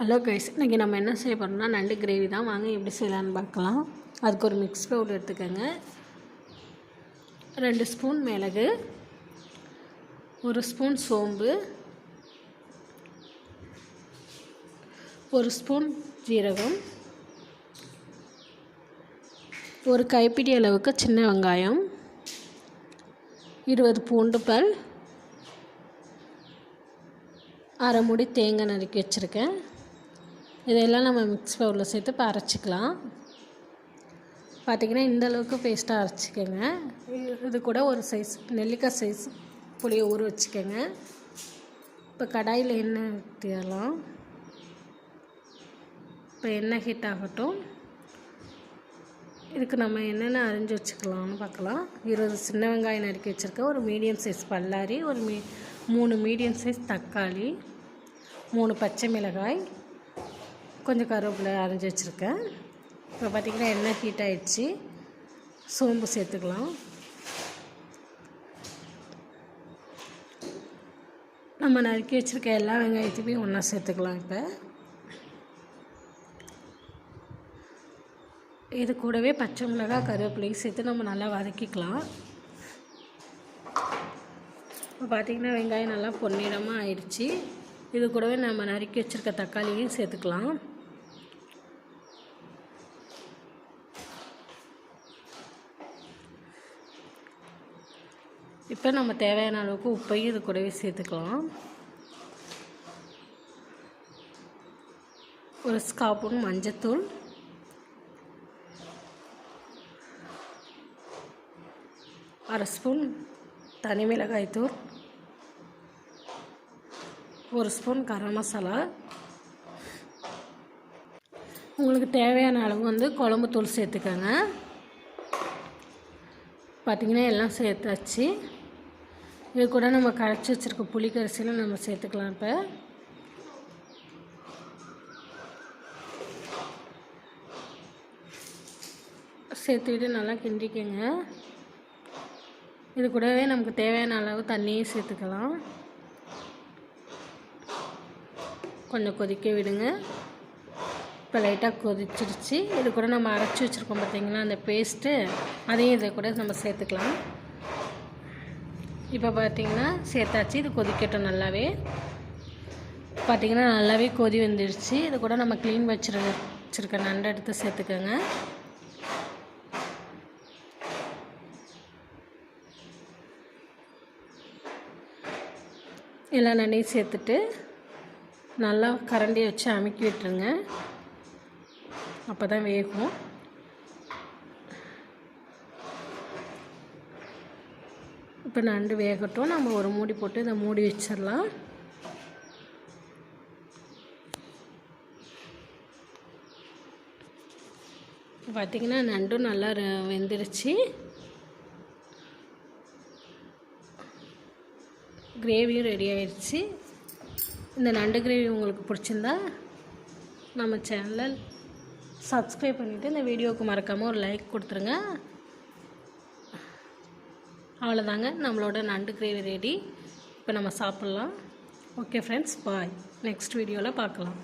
Hello guys இன்றைக்கி நம்ம என்ன செய்ய போகிறோம்னா நண்டு கிரேவி தான். வாங்க எப்படி செய்யலான்னு பார்க்கலாம். அதுக்கு ஒரு மிக்ஸ் பவுடர் எடுத்துக்கோங்க. ரெண்டு ஸ்பூன் மிளகு ஒரு ஸ்பூன் சோம்பு ஒரு ஸ்பூன் ஜீரகம் ஒரு கைப்பிடி அளவுக்கு சின்ன வெங்காயம் இருபது பூண்டு பல் அரை மூடி தேங்காய் நறுக்கி வச்சுருக்கேன். இதையெல்லாம் நம்ம மிக்ஸ் பவுலில் சேர்த்து இப்போ அரைச்சிக்கலாம். பார்த்திங்கன்னா இந்தளவுக்கு பேஸ்ட்டாக அரைச்சிக்கோங்க. இது கூட ஒரு சைஸ் நெல்லிக்காய் சைஸ் புளியை ஊற வச்சுக்கோங்க. இப்போ கடாயில் எண்ணெய் ஊற்றிடலாம் இப்போ எண்ணெய் ஹீட் ஆகட்டும். இதுக்கு நம்ம என்னென்ன அரிஞ்சு வச்சுக்கலாம்னு பார்க்கலாம். இருபது சின்ன வெங்காயம் நறுக்கி வச்சுருக்கேன் ஒரு மீடியம் சைஸ் பல்லாரி ஒரு மீ மூணு மீடியம் சைஸ் தக்காளி மூணு பச்சை மிளகாய் கொஞ்சம் கருவேப்பிலை அரைஞ்சி வச்சுருக்கேன். இப்போ பார்த்திங்கன்னா எண்ணெய் ஹீட் ஆகிடுச்சு சோம்பு சேர்த்துக்கலாம். நம்ம நறுக்கி வச்சுருக்க எல்லா வெங்காயத்தையுமே ஒன்றா சேர்த்துக்கலாம் இப்போ. இது கூடவே பச்சை மிளகாய் கருவேப்பிலையும் சேர்த்து நம்ம நல்லா வதக்கிக்கலாம். இப்போ பார்த்திங்கன்னா வெங்காயம் நல்லா பொன்னிடமாக ஆயிடுச்சு. இது கூடவே நம்ம நறுக்கி வச்சுருக்க தக்காளியும் சேர்த்துக்கலாம். இப்போ நம்ம தேவையான அளவுக்கு உப்பையும் இது கூடவே சேர்த்துக்கலாம். ஒரு ஸ்காப்பூன் மஞ்சத்தூள். அரை ஸ்பூன் தனி மிளகாய் தூள் ஒரு ஸ்பூன் கரம் மசாலா. உங்களுக்கு தேவையான அளவு வந்து குழம்பு தூள் சேர்த்துக்கோங்க. பார்த்திங்கன்னா எல்லாம் சேர்த்தாச்சு. இது கூட நம்ம கரைச்சி வச்சுருக்க புளிக்கரிசியில் நம்ம சேர்த்துக்கலாம் இப்போ. சேர்த்துக்கிட்டு நல்லா கிண்டிக்கங்க. இது கூடவே நமக்கு தேவையான அளவு தண்ணியும் சேர்த்துக்கலாம். கொஞ்சம் கொதிக்க விடுங்க. இப்போ லைட்டாக கொதிச்சிருச்சு. இது கூட நம்ம அரைச்சி வச்சுருக்கோம் பார்த்திங்களா அந்த பேஸ்ட்டு அதையும் இதை கூட நம்ம சேர்த்துக்கலாம். இப்போ பார்த்திங்கன்னா சேர்த்தாச்சு. இது கொதிக்கட்டும் நல்லாவே. பார்த்திங்கன்னா நல்லாவே கொதி வந்துடுச்சு இது கூட நம்ம க்ளீன் வச்சுரு வச்சுருக்க நண்டை எடுத்து சேர்த்துக்கோங்க. எல்லா நண்டையும் சேர்த்துட்டு நல்லா கரண்டியை வச்சு அமுக்கி விட்டுருங்க. அப்போ தான் வேகும். இப்போ நண்டு வேகட்டும். நம்ம ஒரு மூடி போட்டு இதை மூடி வச்சிடலாம். பார்த்திங்கன்னா நண்டும் நல்லா வெந்துருச்சு. கிரேவியும் ரெடி ஆயிடுச்சு இந்த நண்டு கிரேவி உங்களுக்கு பிடிச்சிருந்தா நம்ம சேனலில் சப்ஸ்கிரைப் பண்ணிவிட்டு இந்த வீடியோவுக்கு மறக்காமல் ஒரு லைக் கொடுத்துருங்க. அவ்வளோதாங்க நம்மளோட நண்டு கிரேவி ரெடி இப்போ நம்ம சாப்பிட்லாம். ஓகே ஃப்ரெண்ட்ஸ் பாய் நெக்ஸ்ட் வீடியோவில் பார்க்கலாம்.